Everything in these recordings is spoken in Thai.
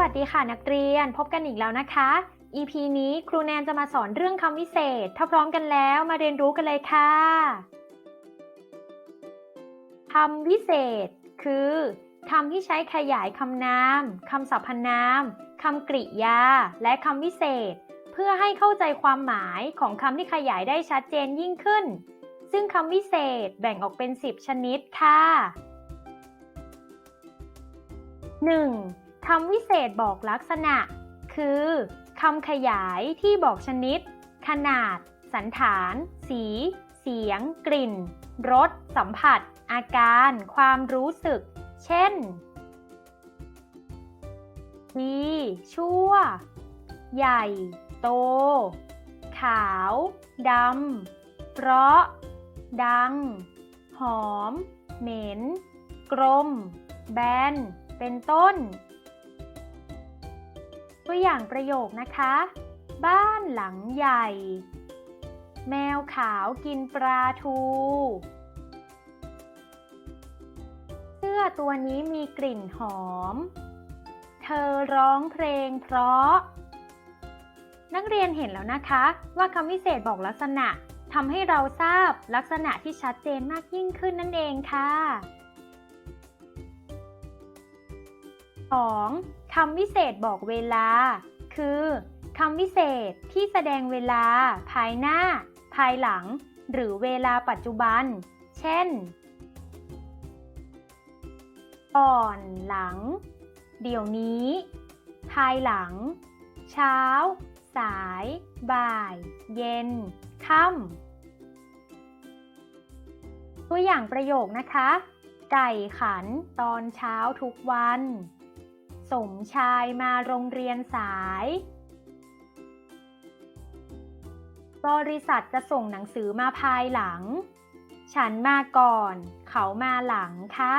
วัสดีค่ะนักเรียนพบกันอีกแล้วนะคะ EP นี้ครูแนนจะมาสอนเรื่องคำวิเศษ ถ้าพร้อมกันแล้วมาเรียนรู้กันเลยค่ะคำวิเศษ คือคำที่ใช้ขยายคำนามคำสรรพนามคำกริยา และคำวิเศษ เพื่อให้เข้าใจความหมายของคำที่ขยายได้ชัดเจนยิ่งขึ้น ซึ่งคำวิเศษแบ่งออกเป็น 10 ชนิดค่ะ 1. คำวิเศษบอกลักษณะ คือคำขยายที่บอกชนิด ขนาด สันฐาน สี เสียง กลิ่น รส สัมผัส อาการ ความรู้สึก เช่น ดี ชั่ว ใหญ่ โต ขาว ดำ เพราะ ดัง หอม เหม็น กลม แบน เป็นต้น ตัวอย่างประโยคนะคะ บ้านหลังใหญ่ แมวขาวกินปลาทู เสื้อตัวนี้มีกลิ่นหอม เธอร้องเพลงเพราะ นักเรียนเห็นแล้วนะคะ ว่าคำวิเศษบอกลักษณะทำให้เราทราบลักษณะที่ชัดเจนมากยิ่งขึ้นนั่นเองค่ะ 2. คำวิเศษบอกเวลา คือคำวิเศษที่แสดงเวลา ภายหน้า ภายหลัง หรือเวลาปัจจุบัน เช่น ก่อน หลัง เดี๋ยวนี้ ภายหลัง เช้า สาย บ่าย เย็น ค่ำ ตัวอย่างประโยคนะคะ ไก่ขันตอนเช้าทุกวัน สมชายมาโรงเรียนสาย บริษัทจะส่งหนังสือมาภายหลัง ฉันมาก่อน เขามาหลังค่ะ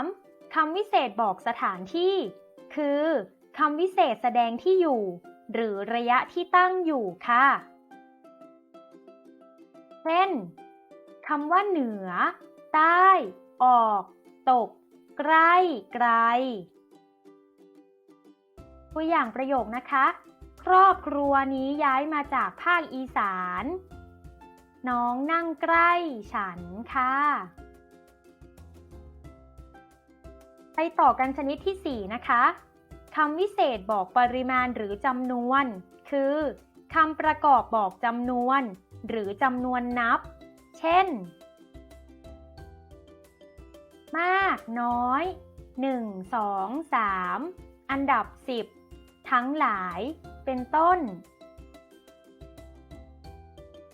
3. คำวิเศษบอกสถานที่ คือคำวิเศษแสดงที่อยู่ หรือระยะที่ตั้งอยู่ค่ะ เช่นคำว่าเหนือ ใต้ ออก ตก ใกล้ไกล ตัวอย่างประโยคนะคะ ครอบครัวนี้ย้ายมาจากภาคอีสาน น้องนั่งใกล้ฉันค่ะ ไปต่อกันชนิดที่ 4 นะคะคำวิเศษบอกปริมาณหรือจำนวน คือคำประกอบบอกจำนวน หรือจำนวนนับ เช่น มากน้อย 1 2 3 อันดับ 10 ทั้งหลายเป็นต้น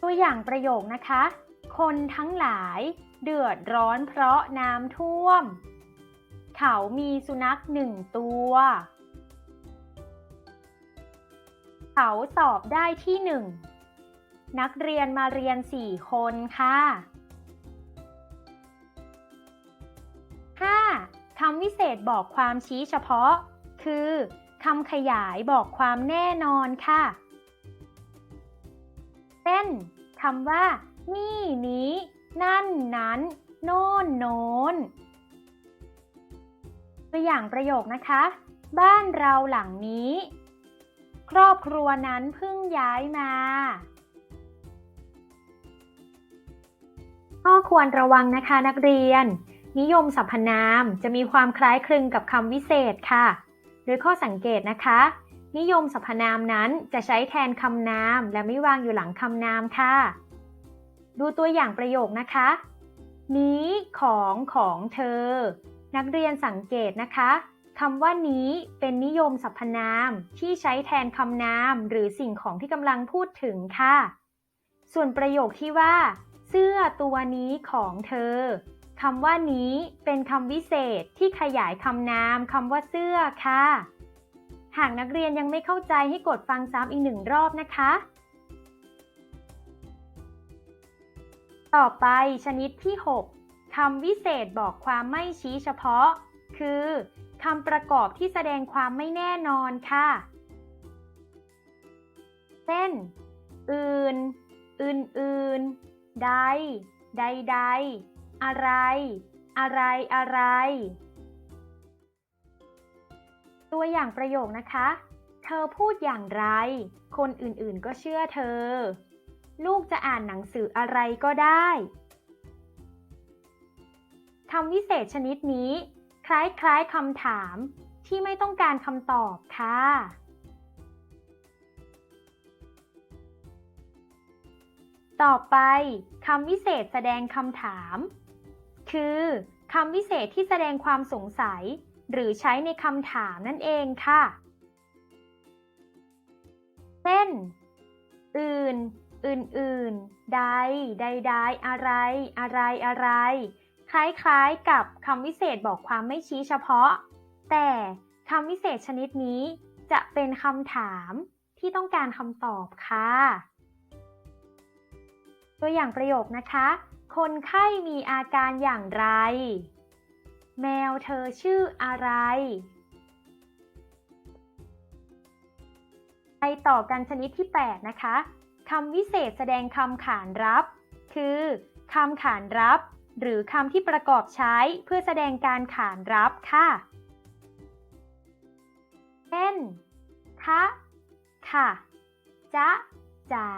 ตัวอย่างประโยคนะคะ คนทั้งหลายเดือดร้อนเพราะน้ำท่วม เขามีสุนัขหนึ่งตัว เขาสอบได้ที่หนึ่ง นักเรียนมาเรียนสี่คนค่ะ 5. คำวิเศษบอกความชี้เฉพาะ คือคำขยายบอกความแน่นอนค่ะ เช่นคำว่า นี่นี้ นั่นนั้น โน่นโน้นตัวอย่างประโยคนะคะ บ้านเราหลังนี้ ครอบครัวนั้นเพิ่งย้ายมา ข้อควรระวังนะคะนักเรียน นิยมสรรพนามจะมีความคล้ายคลึงกับคำวิเศษค่ะ โดยข้อสังเกตนะคะ นิยมสรรพนามนั้นจะใช้แทนคำนาม และไม่วางอยู่หลังคำนามค่ะ ดูตัวอย่างประโยคนะคะ นี้ของของเธอ นักเรียนสังเกตนะคะคำว่านี้เป็นนิยมสรรพนามที่ใช้แทนคำนาม หรือสิ่งของที่กำลังพูดถึงค่ะ ส่วนประโยคที่ว่า เสื้อตัวนี้ของเธอ คำว่านี้เป็นคำวิเศษที่ขยายคำนามคำว่าเสื้อค่ะ หากนักเรียนยังไม่เข้าใจให้กดฟังซ้ำอีกหนึ่งรอบนะคะ ต่อไปชนิดที่ 6คำวิเศษบอกความไม่ชี้เฉพาะ คือคำประกอบที่แสดงความไม่แน่นอนค่ะ เช่น อื่น อื่นอื่นใด ใดใด อะไร อะไร อะไร ตัวอย่างประโยคนะคะ เธอพูดอย่างไร คนอื่นๆก็เชื่อเธอ ลูกจะอ่านหนังสืออะไรก็ได้คำวิเศษชนิดนี้ คล้ายๆคำถามที่ไม่ต้องการคำตอบค่ะ ต่อไปคำวิเศษแสดงคำถาม คือคำวิเศษที่แสดงความสงสัย หรือใช้ในคำถามนั่นเองค่ะ เช่น อื่น อื่น ๆ ใด ใดๆอะไร อะไร อะไร คล้ายๆ กับคำวิเศษบอกความไม่ชี้เฉพาะ แต่คำวิเศษชนิดนี้จะเป็นคำถามที่ต้องการคำตอบค่ะ ตัวอย่างประโยคนะคะ คนไข้มีอาการอย่างไร แมวเธอชื่ออะไร ไปต่อกันชนิดที่ 8 นะคะคำวิเศษแสดงคำขานรับ คือคำขานรับ หรือคำที่ประกอบใช้เพื่อแสดงการขานรับค่ะเช่นคะค่ะ จะจ๋า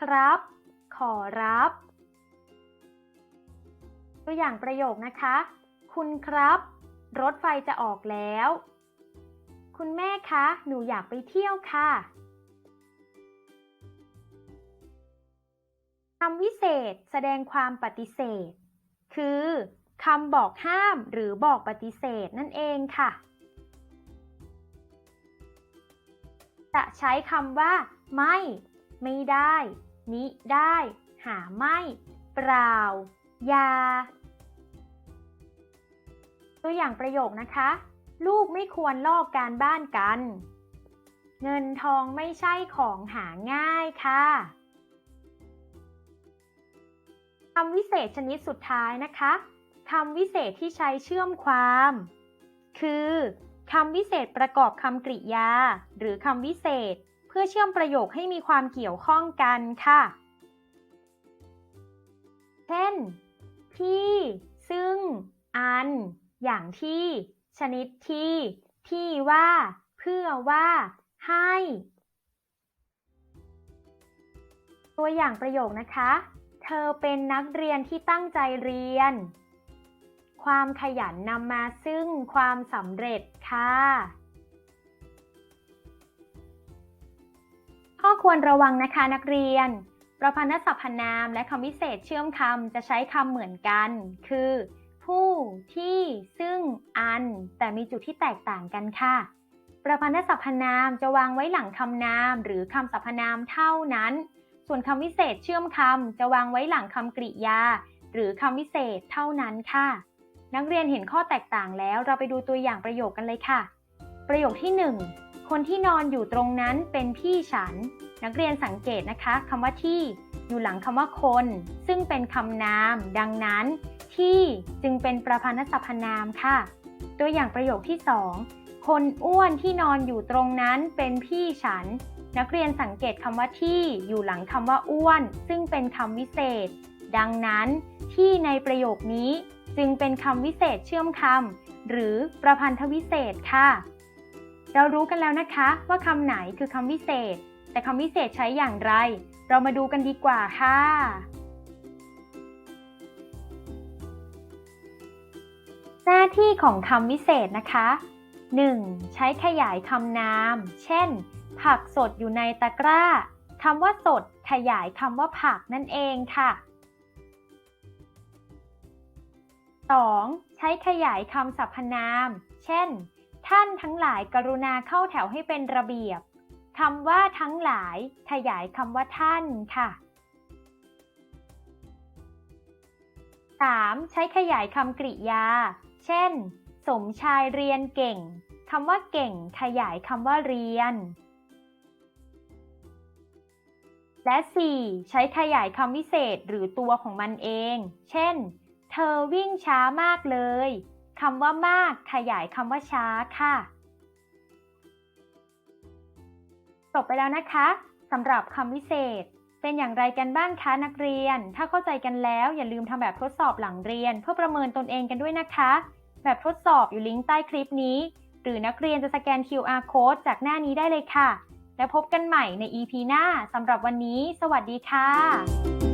ครับ ขอรับ ตัวอย่างประโยคนะคะ คุณครับ รถไฟจะออกแล้ว คุณแม่คะ หนูอยากไปเที่ยวค่ะคำวิเศษแสดงความปฏิเสธ คือคำบอกห้ามหรือบอกปฏิเสธนั่นเองค่ะ จะใช้คำว่า ไม่ ไม่ได้มิได้ หาไม่ เปล่า ยา ตัวอย่างประโยคนะคะ ลูกไม่ควรลอกการบ้านกัน เงินทองไม่ใช่ของหาง่ายค่ะคำวิเศษชนิดสุดท้ายนะคะคำวิเศษที่ใช้เชื่อมความ คือคำวิเศษประกอบคำกริยา หรือคำวิเศษ เพื่อเชื่อมประโยคให้มีความเกี่ยวข้องกันค่ะ เช่น ที่ ซึ่ง อัน อย่างที่ ชนิดที่ ที่ว่า เพื่อว่า ให้ ตัวอย่างประโยคนะคะ เธอเป็นนักเรียนที่ตั้งใจเรียน ความขยันนำมาซึ่งความสำเร็จค่ะข้อควรระวังนะคะนักเรียน ประพันธสรรพนามและคำวิเศษเชื่อมคำจะใช้คำเหมือนกัน คือ ผู้ที่ซึ่งอัน แต่มีจุดที่แตกต่างกันค่ะ ประพันธสรรพนามจะวางไว้หลังคำนาม หรือคำสรรพนามเท่านั้น ส่วนคำวิเศษเชื่อมคำจะวางไว้หลังคำกริยา หรือคำวิเศษเท่านั้นค่ะ นักเรียนเห็นข้อแตกต่างแล้วเราไปดูตัวอย่างประโยคกันเลยค่ะ ประโยคที่ 1 คนที่นอนอยู่ตรงนั้นเป็นพี่ฉัน นักเรียนสังเกตนะคะคำว่าที่อยู่หลังคำว่าคน ซึ่งเป็นคำนาม ดังนั้น ที่จึงเป็นประพันธสรรพนามค่ะ ตัวอย่างประโยคที่ 2 คนอ้วนที่นอนอยู่ตรงนั้นเป็นพี่ฉัน นักเรียนสังเกตคำว่าที่อยู่หลังคำว่าอ้วน ซึ่งเป็นคำวิเศษ ดังนั้น ที่ในประโยคนี้จึงเป็นคำวิเศษเชื่อมคำหรือประพันธวิเศษค่ะ เรารู้กันแล้วนะคะว่าคำไหนคือคำวิเศษ แต่คำวิเศษใช้อย่างไร เรามาดูกันดีกว่าค่ะ หน้าที่ของคำวิเศษนะคะ 1. ใช้ขยายคำนาม เช่น ผักสดอยู่ในตะกร้าคำว่าสดขยายคำว่าผักนั่นเองค่ะ 2. ใช้ขยายคำสรรพนาม เช่น ท่านทั้งหลายกรุณาเข้าแถวให้เป็นระเบียบคำว่าทั้งหลายขยายคำว่าท่านค่ะ 3. ใช้ขยายคำกริยา เช่น สมชายเรียนเก่งคำว่าเก่ง ขยายคำว่าเรียน และ 4. ใช้ขยายคำวิเศษหรือตัวของมันเอง เช่น เธอวิ่งช้ามากเลยำว่ามาก ขยายคำว่าช้าค่ะจบไปแล้วนะคะสำหรับคำวิเศษ เป็นอย่างไรกันบ้างคะนักเรียน ถ้าเข้าใจกันแล้วอย่าลืมทำแบบทดสอบหลังเรียน เพื่อประเมินตนเองกันด้วยนะคะ แบบทดสอบอยู่ลิงก์ใต้คลิปนี้ หรือนักเรียนจะสแกน QR code จากหน้านี้ได้เลยค่ะ แล้วพบกันใหม่ใน EP หน้าสำหรับวันนี้ สวัสดีค่ะ